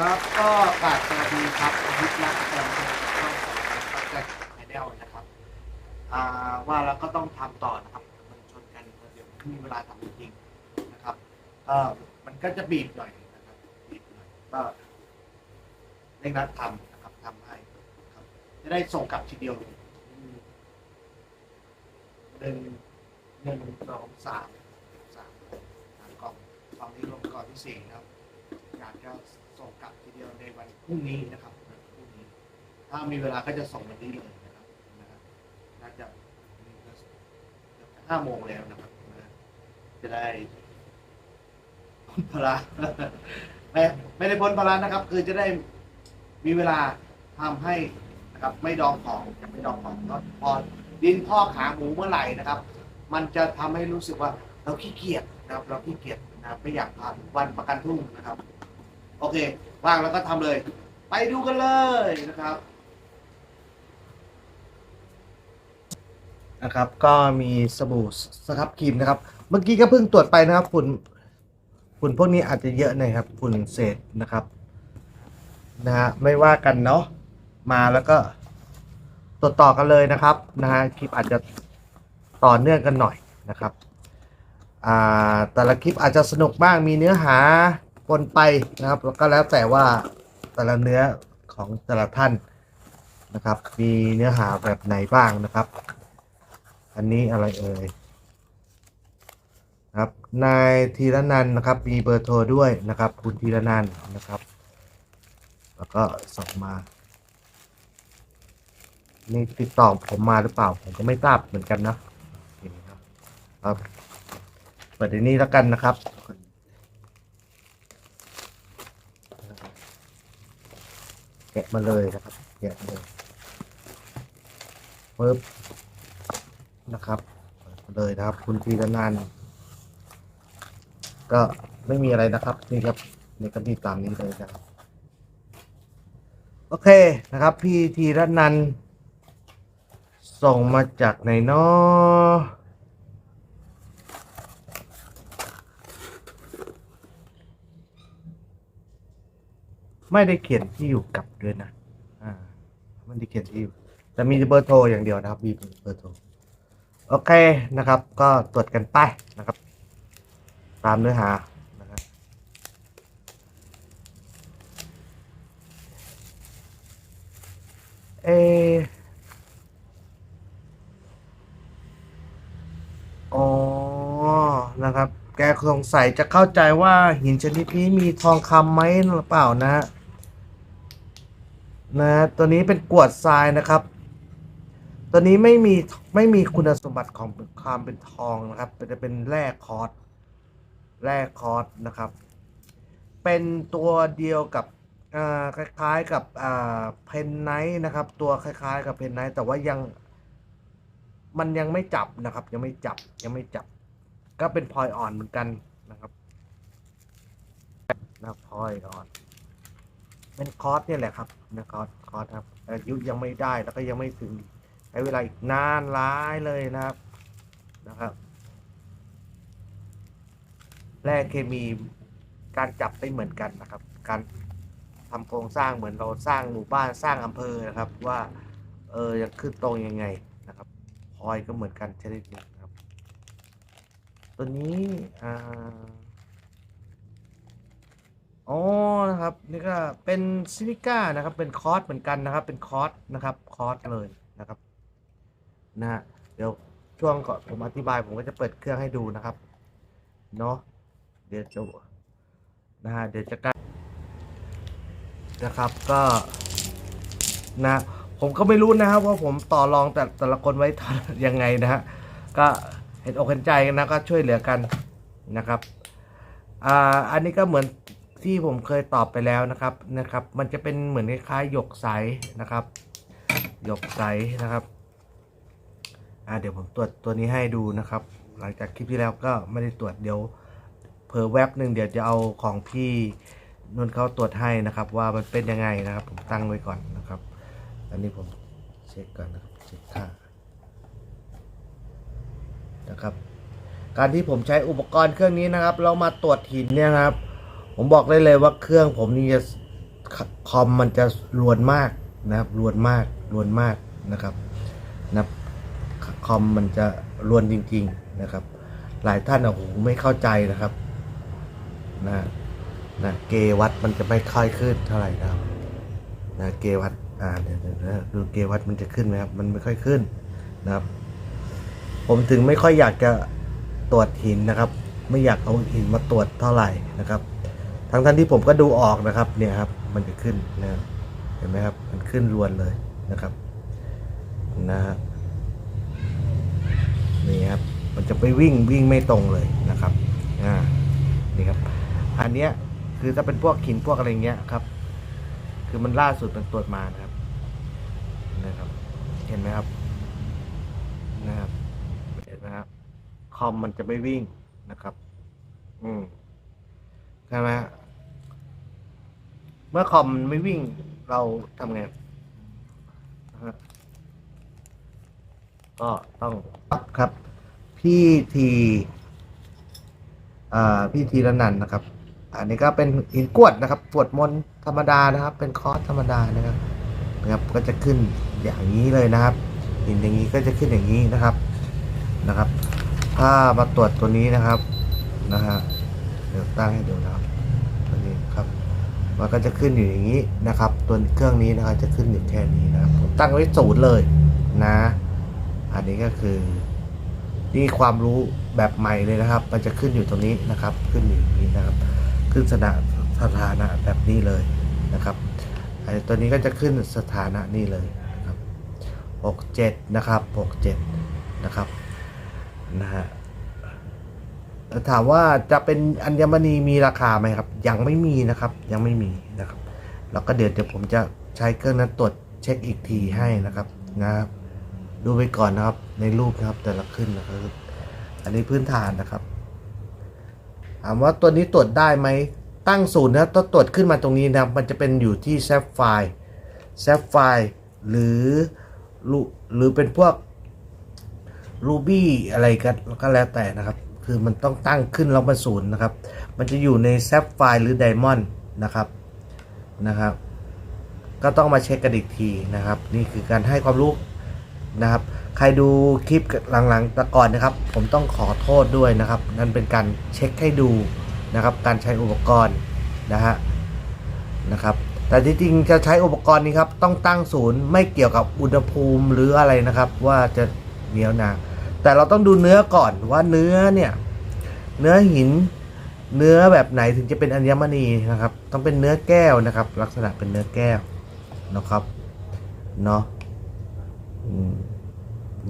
ครับก็กราบสวัสดีครับยุทธลักแฟนเพจช่องของแจ็คไอเดลนะครับอ่าว่าก็ต้องทำต่อนะครับมันชนกันเดี๋ยวไม่มีเวลาทำจริงๆนะครับก็มันก็จะบีบหน่อยนะครับบีบหน่อยก็เร่งรัดทำนะครับทำให้ครับ จะได้ส่งกลับทีเดียวเลยหนึ่งหนึ่งสองสามสามสามกล่องกล่องนี้ลงกล่องที่สี่นะครับ อยากจะส่งกลับที เดียวในวันพรุ่งนี้นะครับพรุ่งนี้ถ้ามีเวลาก็จะส่งวันนี้เลยนะครับนะครับน่าจะห้าโมงแล้วนะครับนะจะได้พ้นภาไม่ไม่ได้พ้นภานะครับ คือจะได้มีเวลาทำให้นะครับ ไม่ดองของจะไม่ดองของเนาะพอดินพ่อขาหมูเมื่อไหร่นะครับ มันจะทำให้รู้สึกว่าเราขี้เกียจนะครับ เราขี้เกียจนะครับไม่อยากทำวันประกันพรุ่งนะครับ โอเคว่างแล้วก็ทำเลย ไปดูกันเลยนะครับ นะครับ ก็มีสบู่สครับครีมนะครับ เมื่อกี้ก็เพิ่งตรวจไปนะครับฝุ่นฝุ่นพวกนี้อาจจะเยอะหน่อยครับฝุ่นเศษนะครับนะฮะไม่ว่ากันเนาะมาแล้วก็ตรวจต่อกันเลยนะครับนะฮะคลิปอาจจะต่อเนื่องกันหน่อยนะครับอ่าแต่ละคลิปอาจจะสนุกบ้างมีเนื้อหา ปนไปนะครับแล้วก็แล้วแต่ว่าแต่ละเนื้อของแต่ละท่านนะครับ มีเนื้อหาแบบไหนบ้างนะครับ อันนี้อะไรเอ่ยครับนายธีรนันนะครับมีเบอร์โทรด้วยนะครับ คุณธีรนันนะครับ แล้วก็ส่งมานี่ติดต่อผมมาหรือเปล่าผมก็ไม่ทราบเหมือนกันนะโอเครับครับเปิดในนี้แล้วกันนะครับ กะมาเลยนะครับแกะเลยปึ๊บนะครับเปิดเลยนะครับ คุณพีรนันท์ก็ไม่มีอะไรนะครับ นี่ครับนี่ก็มีตามนี้เลยนะครับ โอเคนะครับ พี่ธีรนันท์ส่งมาจากไหนเนาะ ไม่ได้เขียนที่อยู่กลับด้วยนะ อ่าไม่ได้เขียนที่อยู่ แต่มีเบอร์โทรอย่างเดียวนะครับ มีเบอร์โทร โอเคนะครับ ก็ตรวจกันไปนะครับ ตามเนื้อหานะครับเออ๋อ นะครับ แกสงสัยจะเข้าใจว่าหินชนิดนี้มีทองคำไหมหรือเปล่านะฮะ นะตัวนี้เป็นกวดทรายนะครับ ตัวนี้ไม่มีไม่มีคุณสมบัติของความเป็นทองนะครับจะเป็นแร่คอร์สแร่คอร์สนะครับ เป็นตัวเดียวกับคล้ายๆกับเพนไนท์นะครับ ตัวคล้ายๆกับเพนไนท์แต่ว่ายังมันยังไม่จับนะครับ ยังไม่จับยังไม่จับ ก็เป็นพลอยอ่อนเหมือนกันนะครับนะพลอยอ่อน เป็นคอร์สเนี่ยแหละครับนะคอร์สคอร์สครับอายุยังไม่ได้แล้วก็ยังไม่ถึงใช้เวลาอีกนานหลายเลยนะครับนะครับแร่เคมีการจับไม่เหมือนกันนะครับ การทำโครงสร้างเหมือนเราสร้างหมู่บ้านสร้างอำเภอนะครับ ว่าเออยังขึ้นตรงยังไงนะครับพลอยก็เหมือนกันชนิดนึงนครับ ตัวนี้อ่าอ๋อ นะครับนี่ก็เป็นซิลิก้านะครับเป็นคอร์สเหมือนกันนะครับ เป็นคอร์สนะครับคอร์สเลยนะครับนะฮะเดี๋ยวช่วงก่อนผมอธิบายผมก็จะเปิดเครื่องให้ดูนะครับเนาะเดี๋ยวจะนะฮะเดี๋ยวจะกันนะครับก็นะผมก็ไม่รู้นะครับว่าผมต่อรองแต่แต่ละคนไว้ยังไงนะฮะก็เห็นอกเห็นใจกันนะก็ช่วยเหลือกันนะครับอ่าอันนี้ก็เหมือน ที่ผมเคยตอบไปแล้วนะครับนะครับ มันจะเป็นเหมือนคล้ายๆหยกใสนะครับ หยกใสนะครับอ่าเดี๋ยวผมตรวจตัวนี้ให้ดูนะครับ หลังจากคลิปที่แล้วก็ไม่ได้ตรวจเดี๋ยวเพอแวบหนึ่งเดี๋ยวจะเอาของพี่นุ่นเขาตรวจให้นะครับ ว่ามันเป็นยังไงนะครับ ผมตั้งไว้ก่อนนะครับ อันนี้ผมเช็คก่อนนะครับเช็คค่านะครับ การที่ผมใช้อุปกรณ์เครื่องนี้นะครับ เรามาตรวจหินเนี่ยนะครับ ผมบอกได้เลยว่าเครื่องผมนี่จะคอมมันจะรวนมากนะครับรวนมากรวนมากนะครับนะครับคอมมันจะรวนจริง ๆนะครับ หลายท่านโอ้โหไม่เข้าใจนะครับนะนะเกวัดมันจะไม่ค่อยขึ้นเท่าไหร่นะครับนะเกวัดอ่าเดี๋ยวเดี๋ยวนะดูเกวัดมันจะขึ้นไหมครับมันไม่ค่อยขึ้นนะครับ ผมถึงไม่ค่อยอยากจะตรวจหินนะครับ ไม่อยากเอาหินมาตรวจเท่าไหร่นะครับ ทั้งท่านที่ผมก็ดูออกนะครับเนี่ยครับมันจะขึ้นนะเห็นไหมครับมันขึ้นรวนเลยนะครับนะฮะนี่ครับมันจะไปวิ่งวิ่งไม่ตรงเลยนะครับอ่านี่ครับ อันเนี้ยคือถ้าเป็นพวกหินพวกอะไรเงี้ยครับ คือมันล่าสุดมันตรวจมานะครับนะครับ เห็นไหมครับนะครับเห็นไหมครับคอมมันจะไม่วิ่งนะครับ อืมใช่ไหมฮะ มื่อคอมไม่วิ่งเราทำไงก็ต้องครับ พี่ทีอ่าพี่ทีละนันนะครับ อันนี้ก็เป็นหินกวดนะครับปวดมนธรรมดานะครับ เป็นคอร์สธรรมดานะครับนะครับ ก็จะขึ้นอย่างนี้เลยนะครับหินอย่างนี้ก็จะขึ้นอย่างนี้นะครับนะครับ ถ้ามาตรวจตัวนี้นะครับนะฮะเดี๋ยวตั้งให้ดูนะครับตัวนี้ครับ มันก็จะขึ้นอยู่อย่างนี้นะครับ ตัวเครื่องนี้นะครับจะขึ้นอยู่แค่นี้นะครับผมตั้งไว้ศูนย์เลยนะ อันนี้ก็คือนี่ความรู้แบบใหม่เลยนะครับ มันจะขึ้นอยู่ตรงนี้นะครับ ขึ้นอยู่อย่างนี้นะครับ ขึ้นสถานะสถานะแบบนี้เลยนะครับไอ้ตัวนี้ก็จะขึ้นสถานะนี่เลยนะครับหกเจ็ดนะครับหกเจ็ดนะครับ นะฮะ ถามว่าจะเป็นอัญมณีมีราคาไหมครับ ยังไม่มีนะครับ ยังไม่มีนะครับ แล้วก็เดี๋ยวเดี๋ยวผมจะใช้เครื่องนั้นตรวจเช็คอีกทีให้นะครับนะครับดูไปก่อนนะครับในรูปนะครับแต่ละขึ้นนะครับอันนี้พื้นฐานนะครับ ถามว่าตัวนี้ตรวจได้ไหมตั้งศูนย์นะต้องตรวจขึ้นมาตรงนี้นะครับมันจะเป็นอยู่ที่แซฟไฟแซฟไฟหรือหรือเป็นพวกรูบี้อะไรก็ก็แล้วแต่นะครับ คือมันต้องตั้งขึ้นแล้วมาศูนย์นะครับ มันจะอยู่ในแซฟไฟหรือไดมอนด์นะครับนะครับ ก็ต้องมาเช็คกันอีกทีนะครับ นี่คือการให้ความรู้นะครับ ใครดูคลิปหลังๆแต่ก่อนนะครับ ผมต้องขอโทษด้วยนะครับ นั่นเป็นการเช็คให้ดูนะครับ การใช้อุปกรณ์นะฮะนะครับ แต่ที่จริงจะใช้อุปกรณ์นี้ครับ ต้องตั้งศูนย์ไม่เกี่ยวกับอุณหภูมิหรืออะไรนะครับ ว่าจะเหนียวหนา แต่เราต้องดูเนื้อก่อนว่าเนื้อเนี่ย เนื้อหิน เนื้อแบบไหนถึงจะเป็นอัญมณีนะครับ ต้องเป็นเนื้อแก้วนะครับ ลักษณะเป็นเนื้อแก้วนะครับเนาะ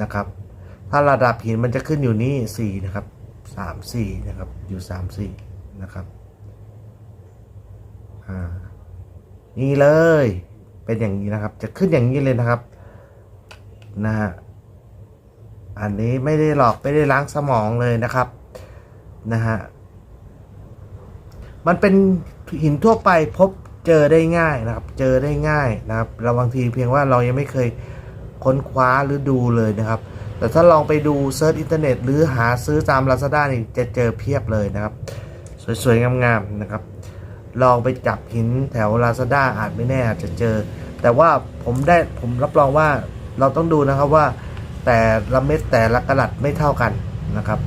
นะครับ ถ้าระดับหินมันจะขึ้นอยู่นี่สี่นะครับสามสี่นะครับ อยู่สามสี่นะครับอ่านี่เลย เป็นอย่างนี้นะครับ จะขึ้นอย่างนี้เลยนะครับ นะฮะ อันนี้ไม่ได้หลอกไม่ได้ล้างสมองเลยนะครับนะฮะมันเป็นหินทั่วไปพบเจอได้ง่ายนะครับ เจอได้ง่ายนะครับ เราบางทีเพียงว่าเรายังไม่เคยค้นคว้าหรือดูเลยนะครับ แต่ถ้าลองไปดูเซิร์ชอินเทอร์เน็ตหรือหาซื้อตาม Lazada นี่จะเจอเพียบเลยนะครับ สวยๆงามๆนะครับ ลองไปจับหินแถว Lazada อาจไม่แน่อาจจะเจอ แต่ว่าผมได้ผมรับรองว่าเราต้องดูนะครับว่า แต่ละเม็ดแต่ละกระดัษไม่เท่ากันนะครับ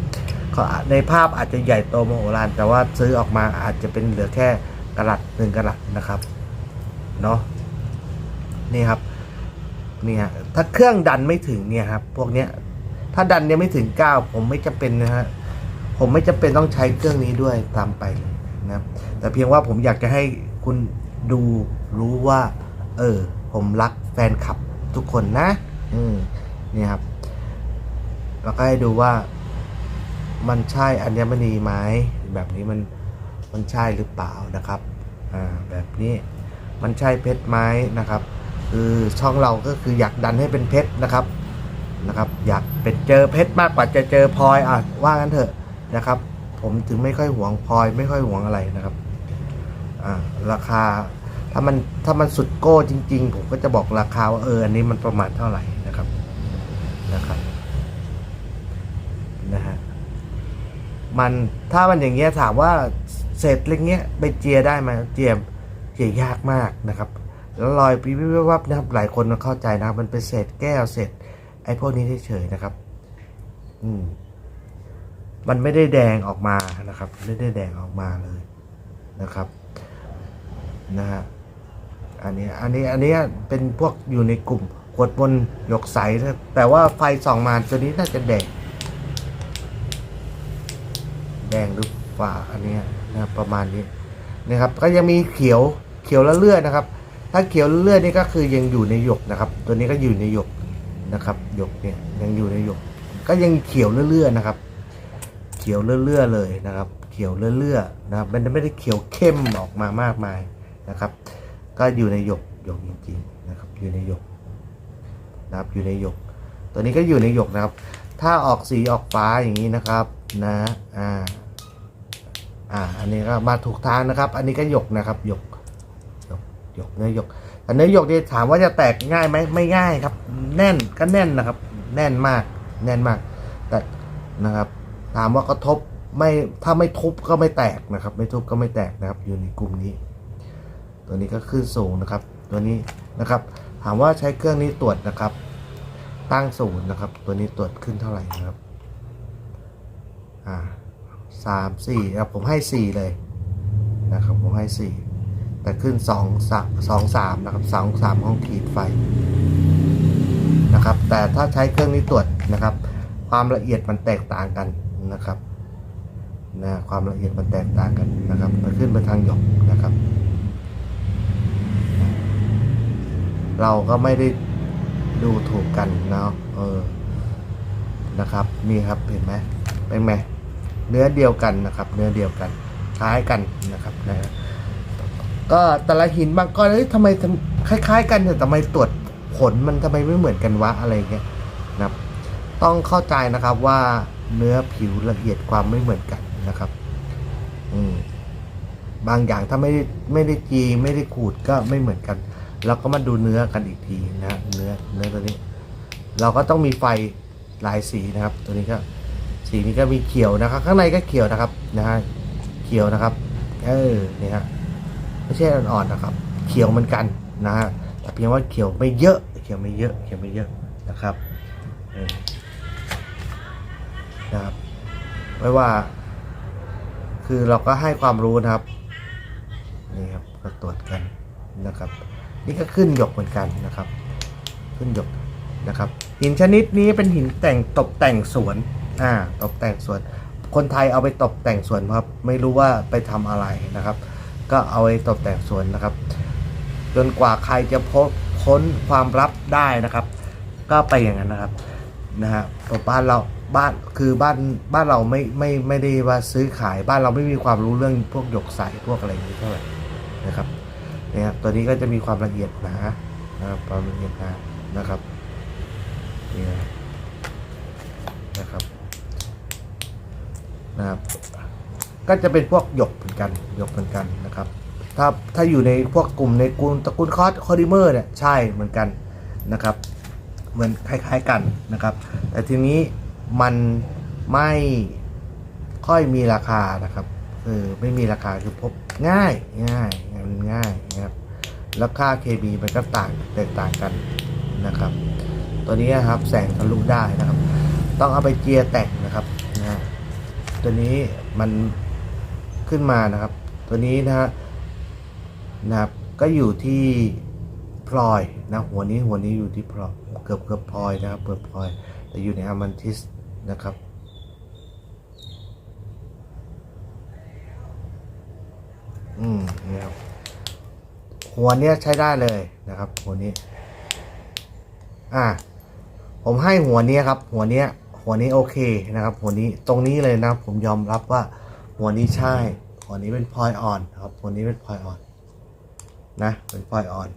ในภาพอาจจะใหญ่โตมโหฬารแต่ว่าซื้อออกมาอาจจะเป็นเหลือแค่กระดัษหนึ่งกระดัษนะครับเนาะนี่ครับเนี่ยถ้าเครื่องดันไม่ถึงเนี่ยครับพวกเนี้ยถ้าดันเนี่ยไม่ถึง9ผมไม่จำเป็นนะฮะผมไม่จำเป็นต้องใช้เครื่องนี้ด้วยตามไปเลยนะครับแต่เพียงว่าผมอยากจะให้คุณดูรู้ว่า เออ ผมรักแฟนคลับทุกคนนะ อืมเนี่ยครับ แล้วก็ให้ดูว่ามันใช่อัญมณีไหมแบบนี้มันมันใช่หรือเปล่านะครับอ่าแบบนี้มันใช่เพชรไหมนะครับคือช่องเราก็คืออยากดันให้เป็นเพชรนะครับนะครับ อยากเป็นเจอเพชรมากกว่าจะเจอพลอยอะว่างั้นเถอะนะครับ ผมถึงไม่ค่อยหวงพลอย ไม่ค่อยหวงอะไรนะครับอ่าราคาถ้ามันถ้ามันสุดโก้จริง ๆ ผมก็จะบอกราคาว่าเอออันนี้มันประมาณเท่าไหร่นะครับนะครับนะฮะ มันถ้ามันอย่างเงี้ยถามว่าเศษเล็กเงี้ยไปเจียได้ไหมเจียมเกี่ยยากมากนะครับแล้วรอยวิบวิบวับนะครับหลายคนเข้าใจนะครับมันเป็นเศษแก้วเศษไอ้พวกนี้เฉยๆนะครับ อืม มันไม่ได้แดงออกมานะครับ ไม่ได้แดงออกมาเลยนะครับ นะฮะอันนี้อันนี้อันนี้เป็นพวกอยู่ในกลุ่มขวดบนหยกใสแต่ว่าไฟส่องมาตัวนี้น่าจะแดง แด งหรือฝ่าอันนี้นะครับประมาณนี้นะครับ ก็ยังมีเขียวเขียวละเลือดนะครับ ถ้าเขียวเลือดนี่ก็คือยังอยู่ในหยกนะครับ ตัวนี้ก็อยู่ในหยกนะครับหยกเนี่ยยังอยู่ในหยก ก็ยังเขียวเลื่อยๆนะครับ เขียวเลื่อยๆเลยนะครับ เขียวเลื่อยๆนะครับมันไม่ได้เขียวเข้มออกมามากมายนะครับ ก็อยู่ในหยกหยกจริงๆนะครับ อยู่ในหยกนะครับอยู่ในหยก ตัวนี้ก็อยู่ในหยกนะครับ ถ้าออกสีออกฟ้าอย่างนี้นะครับ นะอ่า อ่า อันนี้ก็มาถูกทางนะครับ อันนี้ก็หยกนะครับหยกหยกหยกเนื้อหยกแต่เนื้อหยกเนี่ถามว่าจะแตกง่ายไหมไม่ง่ายครับ แน่นก็แน่นนะครับ แน่นมาก แน่นมาก แต่นะครับ ถามว่ากระทบไม่ถ้าไม่ทุบก็ไม่แตกนะครับ ไม่ทุบก็ไม่แตกนะครับ อยู่ในกลุ่มนี้ ตัวนี้ก็ขึ้นสูงนะครับ ตัวนี้นะครับ ถามว่าใช้เครื่องนี้ตรวจนะครับ ตั้งศูนย์นะครับ ตัวนี้ตรวจขึ้นเท่าไหร่นะครับ อ่า สามสี่ครับผมให้สี่เลยนะครับผมให้สี่แต่ขึ้นสองสามสองสามนะครับสองสามของขีดไฟนะครับ แต่ถ้าใช้เครื่องนี้ตรวจนะครับ ความละเอียดมันแตกต่างกันนะครับนะความละเอียดมันแตกต่างกันนะครับมันขึ้นไปทางหยกนะครับ เราก็ไม่ได้ดูถูกกันเนาะเออนะครับนี่ครับเห็นไหมเป็นไหม เนื้อเดียวกันนะครับ เนื้อเดียวกันคล้ายกันนะครับนะก็แต่ละหินบางก้อนเอ้ยทำไมคล้ายๆ กันแต่ทำไมตรวจผลมันทำไมไม่เหมือนกันวะอะไรเงี้ยนะครับ ต้องเข้าใจนะครับว่าเนื้อผิวละเอียดความไม่เหมือนกันนะครับ อืมบางอย่างถ้าไม่ได้ไม่ได้จีไม่ได้ขูดก็ไม่เหมือนกัน เราก็มาดูเนื้อกันอีกทีนะเนื้อเนื้อตัวนี้ เราก็ต้องมีไฟหลายสีนะครับ ตัวนี้ก็ สีนี้ก็มีเขียวนะครับ ข้างในก็เขียวนะครับนะฮะเขียวนะครับ เออนี่ฮะไม่ใช่อ่อนๆนะครับ เขียวเหมือนกันนะฮะแต่เพียงว่าเขียวไม่เยอะ เขียวไม่เยอะ เขียวไม่เยอะนะครับนะครับไม่ว่า คือเราก็ให้ความรู้นะครับนี่ครับก็ตรวจกันนะครับ นี่ก็ขึ้นหยกเหมือนกันนะครับ ขึ้นหยกนะครับ หินชนิดนี้เป็นหินแต่งตกแต่งสวน อ่าตกแต่งสวน คนไทยเอาไปตกแต่งสวนครับ ไม่รู้ว่าไปทำอะไรนะครับ ก็เอาไปตกแต่งสวนนะครับ จนกว่าใครจะพบค้นความลับได้นะครับ ก็ไปอย่างนั้นนะครับนะฮะบ้านเราบ้านคือบ้านบ้านเราไม่ไม่ไม่ได้ว่าซื้อขายบ้านเราไม่มีความรู้เรื่องพวกหยกใสพวกอะไรอย่างนี้เท่าไหร่นะครับเนี่ยตัวนี้ก็จะมีความละเอียดหนานะครับความละเอียดหนานะครับนี่นะนะครับ นะครับ ก็จะเป็นพวกหยกเหมือนกันหยกเหมือนกันนะครับ ถ้าถ้าอยู่ในพวกกลุ่มในกลุ่มตระกูลคอสคอดิเมอร์เนี่ยใช่เหมือนกันนะครับ เหมือนคล้าย ๆกันนะครับ แต่ทีนี้มันไม่ค่อยมีราคานะครับคือไม่มีราคาคือพบง่ายง่ายมันง่ายนะครับแล้วค่า KB มันก็ต่างแตกต่างกันนะครับ ตัวนี้นะครับแสงทะลุได้นะครับ ต้องเอาไปเจียแต่งนะครับ ตัวนี้มันขึ้นมานะครับ ตัวนี้นะฮะนะครับก็อยู่ที่พลอยนะหัวนี้หัวนี้อยู่ที่พลอยเกือบเกือบพลอยนะครับเกือบพลอย แต่อยู่ในอะมันทิสนะครับอืมนี่ครับหัวเนี้ยใช้ได้เลยนะครับ หัวนี้ อ่า ผมให้หัวเนี้ยครับ หัวเนี้ย หัวนี้โอเคนะครับ หัวนี้ตรงนี้เลยนะผมยอมรับว่า หัวนี้ใช่ หัวนี้เป็นพลอยอ่อนนะครับ หัวนี้เป็นพลอยอ่อนนะเป็นพลอยอ่อน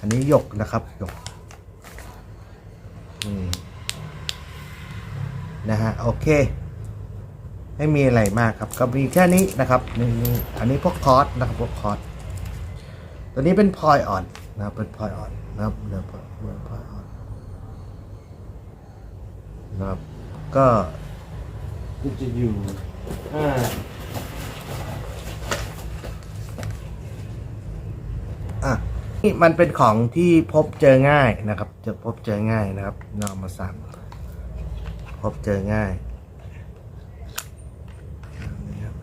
อันนี้หยกนะครับหยกนะฮะโอเค ไม่มีอะไรมากครับก็มีแค่นี้นะครับนี่อันนี้พวกคอร์สนะครับพวกคอร์สตัวนี้เป็นพลอยอ่อนนะครับเป็นพลอยอ่อนนะครับเนื้อพลอยเนื้อพลอยอ่อนนะครับ ก็จะอยู่อ่านี่มันเป็นของที่พบเจอง่ายนะครับ จะพบเจอง่ายนะครับนำมาสั่งพบเจอง่ายนี่ครับ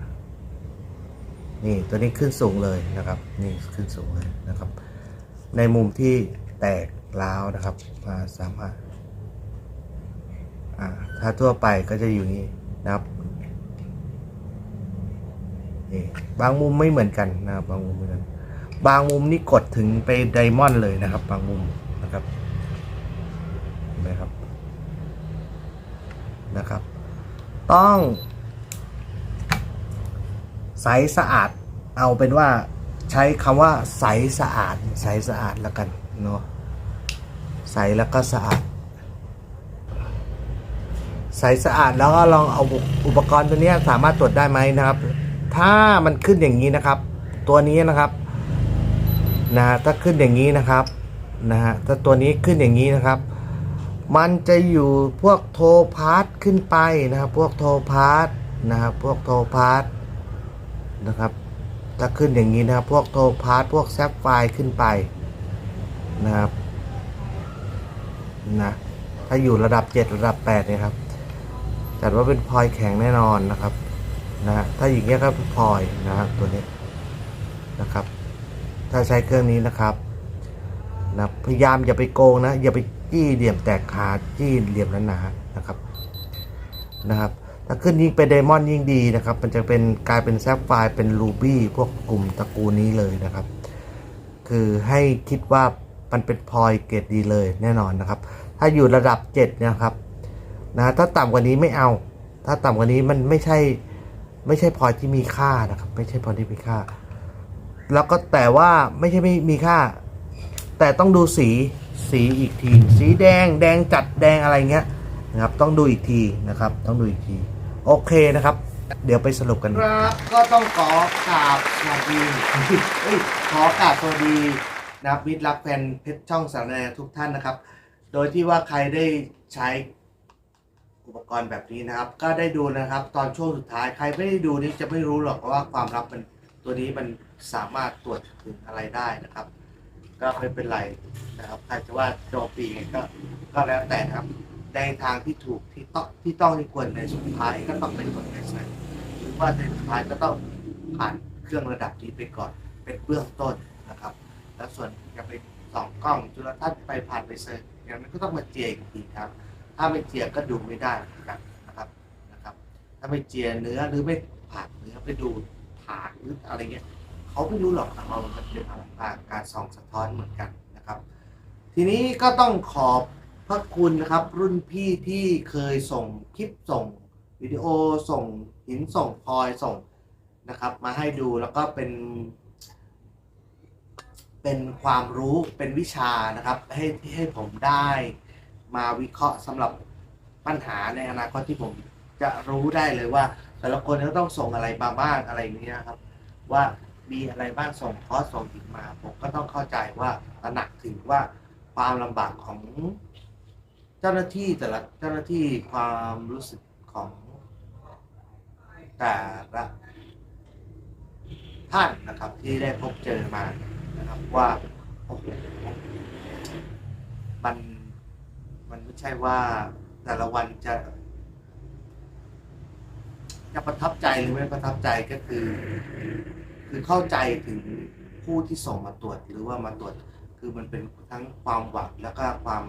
นี่ตัวนี้ขึ้นสูงเลยนะครับ นี่ขึ้นสูงเลยนะครับ ในมุมที่แตกร้าวนะครับมาสามารถอ่า ถ้าทั่วไปก็จะอยู่นี่นะครับนี่บางมุมไม่เหมือนกันนะครับบางมุมเหมือนกันบางมุมนี่กดถึงไปไดมอนด์เลยนะครับ บางมุมนะครับเห็นไหมครับนะครับ ต้องใสสะอาดเอาเป็นว่าใช้คำว่าใสสะอาดใสสะอาดแล้วกันเนาะใสแล้วก็สะอาด ใสสะอาดแล้วก็ลองเอาอุปกรณ์ตัวนี้สามารถตรวจได้ไหมนะครับ ถ้ามันขึ้นอย่างนี้นะครับ ตัวนี้นะครับนะฮะถ้าขึ้นอย่างนี้นะครับนะฮะถ้าตัวนี้ขึ้นอย่างนี้นะครับ มันจะอยู่พวกโทรพาร์ทขึ้นไปนะครับ พวกโทรพาร์ทนะครับพวกโทรพาร์ทนะครับถ้าขึ้นอย่างนี้นะครับ พวกโทรพาร์ทพวกแซฟไฟล์ขึ้นไปนะครับนะถ้าอยู่ระดับ 7 ระดับ8เนี่ยครับ จัดว่าเป็นพลอยแข็งแน่นอนนะครับนะฮะถ้าอย่างเงี้ยก็พลอยนะครับตัวนี้นะครับ ถ้าใช้เครื่องนี้นะครับนะพยายามอย่าไปโกงนะอย่าไปจี้เหลี่ยมแตกขาดจี้เหลี่ยมหนาๆนะครับนะครับ ถ้าขึ้นยิ่งเป็นไดมอนด์ยิ่งดีนะครับ มันจะเป็นกลายเป็นแซฟไฟร์เป็นรูบี้พวกกลุ่มตระกูลนี้เลยนะครับ คือให้คิดว่ามันเป็นพลอยเกรดดีเลยแน่นอนนะครับ ถ้าอยู่ระดับ 7นี่ยครับ นะถ้าต่ำกว่านี้ไม่เอา ถ้าต่ำกว่านี้มันไม่ใช่ไม่ใช่พลอยที่มีค่านะครับ ไม่ใช่พลอยที่มีค่า แล้วก็แต่ว่าไม่ใช่ไม่มีค่า แต่ต้องดูสีสีอีกที สีแดงแดงจัดแดงอะไรเงี้ยนะครับ ต้องดูอีกทีนะครับ ต้องดูอีกที โอเคนะครับ เดี๋ยวไปสรุปกันครับก็ต้องขอกราบสวัสดีเอ้ยขอกราบสวัสดีนะครับมิตรรักแฟนเพชรช่องสารแนทุกท่านนะครับ โดยที่ว่าใครได้ใช้ อุปกรณ์แบบนี้นะครับ ก็ได้ดูนะครับ ตอนช่วงสุดท้ายใครไม่ได้ดูนี่จะไม่รู้หรอกว่าความลับมันตัวนี้มันสามารถตรวจถึงอะไรได้นะครับ ก็ไม่เป็นไรนะครับใครจะว่าโจมตีไงก็ก็แล้วแต่นะครับในทางที่ถูกที่ต้องที่ต้องที่ควรในสุดท้ายก็ต้องเป็นคนในสายหรือว่าในสุดท้ายก็ต้องผ่านเครื่องระดับนี้ไปก่อนเป็นเบื้องต้นนะครับ แล้วส่วนจะไปสองกล้องจุลทรรศน์ไปผ่านไปเซอร์อย่างนั้นก็ต้องมาเจียอีกทีครับ ถ้าไม่เจียก็ดูไม่ได้เหมือนกันนะครับนะครับ ถ้าไม่เจียเนื้อหรือไม่ผ่านเนื้อไปดูฐาหรืออะไรเงี้ยเขาไม่รู้หรอกเรามันเป็นการส่องสะท้อนเหมือนกันนะครับ ทีนี้ก็ต้องขอบพระคุณนะครับ รุ่นพี่ที่เคยส่งคลิปส่งวิดีโอส่งหินส่งพลอยส่งนะครับ มาให้ดูแล้วก็เป็น เป็นความรู้เป็นวิชานะครับ ให้ให้ผมได้ มาวิเคราะห์สำหรับปัญหาในอนาคตที่ผมจะรู้ได้เลยว่า แต่ละคนเขาต้องส่งอะไรมาบ้างอะไรอย่างนี้นะครับ ว่ามีอะไรบ้างส่งคอร์สส่งถึงมา ผมก็ต้องเข้าใจว่าตระหนักถึงว่าความลำบากของเจ้าหน้าที่แต่ละเจ้าหน้าที่ความรู้สึกของแต่ละท่านนะครับที่ได้พบเจอมานะครับว่าโอ้โห ใช่ว่าแต่ละวันจะ จะประทับใจหรือไม่ประทับใจก็คือ คือเข้าใจถึงผู้ที่ส่งมาตรวจหรือว่ามาตรวจ คือมันเป็นทั้งความหวังแล้วก็ความ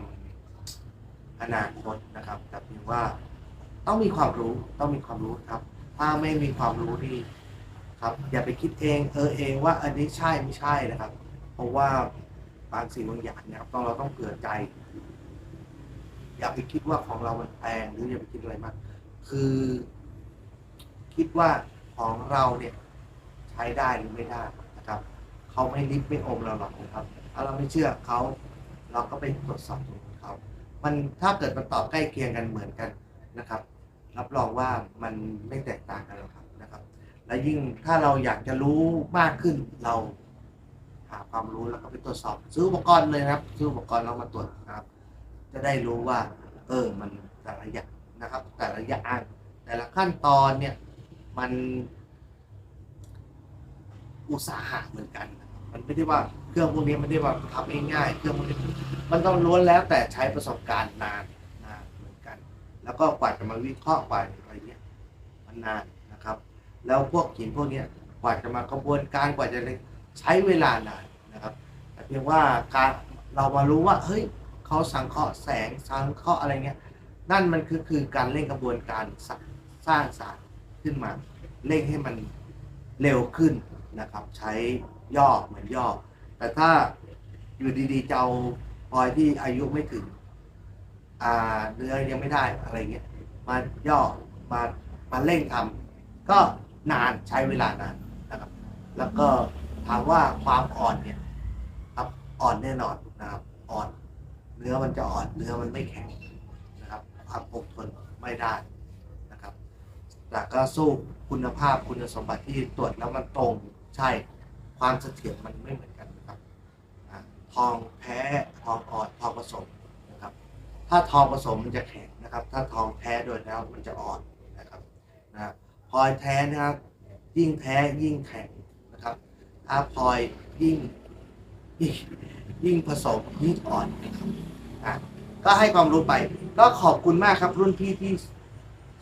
อนาคตนะครับแต่เพียงว่าต้องมีความรู้ต้องมีความรู้ครับ ถ้าไม่มีความรู้นี่ครับ อย่าไปคิดเองเออเองว่าอันนี้ใช่ไม่ใช่นะครับ เพราะว่าบางสิ่งบางอย่างเนี่ยต้องเราต้องเผื่อใจ อย่าไปคิดว่าของเรามันแพงหรืออย่าไปคิดอะไรมาก คือ คิดว่าของเราเนี่ย ใช้ได้หรือไม่ได้นะครับเขาไม่ลิฟไม่อมเราหรอกนะครับ ถ้าเราไม่เชื่อเขาเราก็ไปตรวจสอบตรงของเขา มันถ้าเกิดมันตอบใกล้เคียงกันเหมือนกันนะครับ รับรองว่ามันไม่แตกต่างกันหรอกครับนะครับ และยิ่งถ้าเราอยากจะรู้มากขึ้นเราหาความรู้แล้วก็ไปตรวจสอบ ซื้ออุปกรณ์เลยนะครับ ซื้ออุปกรณ์แล้วมาตรวจนะครับ จะได้รู้ว่า เออมันแต่ละอย่างนะครับ แต่ละอย่างแต่ละขั้นตอนเนี่ยมันอุตสาหะเหมือนกัน มันไม่ได้ว่าเครื่องพวกนี้ไม่ได้ว่าทำง่ายๆเครื่องพวกนี้มันต้องล้วนแล้วแต่ใช้ประสบการณ์นานนานเหมือนกัน แล้วก็กว่าจะมาวิเคราะห์กว่าอะไรเงี้ยมันนานนะครับ แล้วพวกหินพวกเนี้ยกว่าจะมากระบวนการกว่าจะใช้เวลานานนะครับ แต่เพียงว่าการเรามารู้ว่าเฮ้ย เขาสังเคราะห์แสงสังเคราะห์อะไรเงี้ยนั่นมันคือคือการเร่งกระบวนการสร้างสร้างสารขึ้นมาเร่งให้มันเร็วขึ้นนะครับ ใช้ย่อเหมือนย่อ แต่ถ้าอยู่ดีๆจะเอาพลอยที่อายุไม่ถึงอ่าเนื้อยังไม่ได้อะไรเงี้ยมาย่อมามาเร่งทำก็นานใช้เวลานานนะครับ แล้วก็ถามว่าความอ่อนเนี่ยครับอ่อนแน่นอนนะครับอ่อน เนื้อมันจะอ่อนเนื้อมันไม่แข็งนะครับความคงทนไม่ได้นะครับแต่ก็สู้คุณภาพคุณสมบัติที่ตรวจแล้วมันตรงใช่ความเสถียรมันไม่เหมือนกันนะครับทองแพ้ทองอ่อนทองผสมนะครับ ถ้าทองผสมมันจะแข็งนะครับ ถ้าทองแท้โดยแล้วมันจะอ่อนนะครับนะพลอยแท้นะครับยิ่งแท้ยิ่งแข็งนะครับถ้าพลอยยิ่ง ยิ่งยิ่งผสมยิ่งอ่อนนะครับอะก็ให้ความรู้ไป ก็ขอบคุณมากครับ รุ่นพี่ที่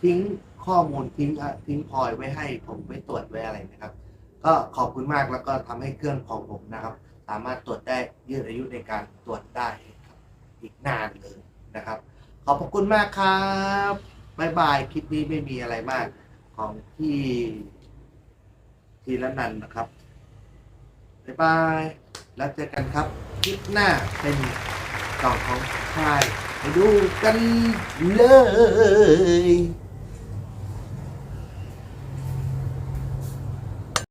ทิ้งข้อมูลทิ้งอะทิ้งพลอยไว้ให้ ผมไว้ตรวจไว้อะไรนะครับ ก็ขอบคุณมากแล้วก็ทำให้เครื่องของผมนะครับ สามารถตรวจได้ยืดอายุในการตรวจได้ครับอีกนานเลยนะครับ ขอบพระคุณมากครับบายบายคลิปนี้ไม่มีอะไรมากของที่ทีละนันนะครับบายบาย แล้วเจอกันครับคลิปหน้าเป็นต่อของชายไปดูกันเลย